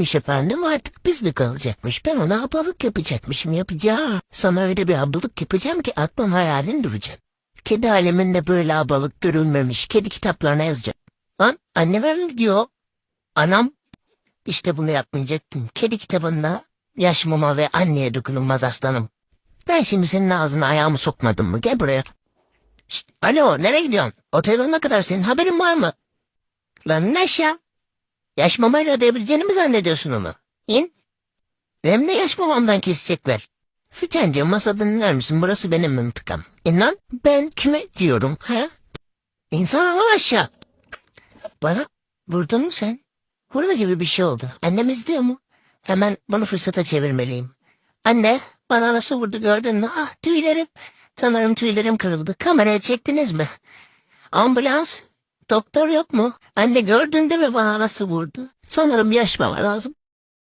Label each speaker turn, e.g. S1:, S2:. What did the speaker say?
S1: Neymiş efendim artık bizde kalacakmış. Ben ona abalık yapacakmışım yapacağım. Sana öyle bir abalık yapacağım ki aklın hayalin duracak. Kedi aleminde böyle abalık görülmemiş. Kedi kitaplarına yazacağım. Lan anneme mi diyor? Anam. İşte bunu yapmayacaktım. Kedi kitabında yaş mama ve anneye dokunulmaz aslanım. Ben şimdi senin ağzına ayağımı sokmadım mı? Gel buraya. Şşt, alo nereye gidiyorsun? Otele ne kadar senin haberin var mı? Lan ne ya? Yaş mamayla ödeyebileceğini mi zannediyorsun onu? İn. Hem de yaş mamamdan kesecekler. Sıçancığım masadan iner misin? Burası benim mıntıkam. İn lan. Ben kime diyorum ha? İnsan al aşağı. Bana vurdun mu sen? Burada gibi bir şey oldu. Annem izliyor mu? Hemen bunu fırsata çevirmeliyim. Anne bana nasıl vurdu gördün mü? Ah tüylerim. Sanırım tüylerim kırıldı. Kameraya çektiniz mi? Ambulans. Doktor yok mu? Anne gördün değil mi bana nasıl vurdu? Sanırım yaşmama lazım.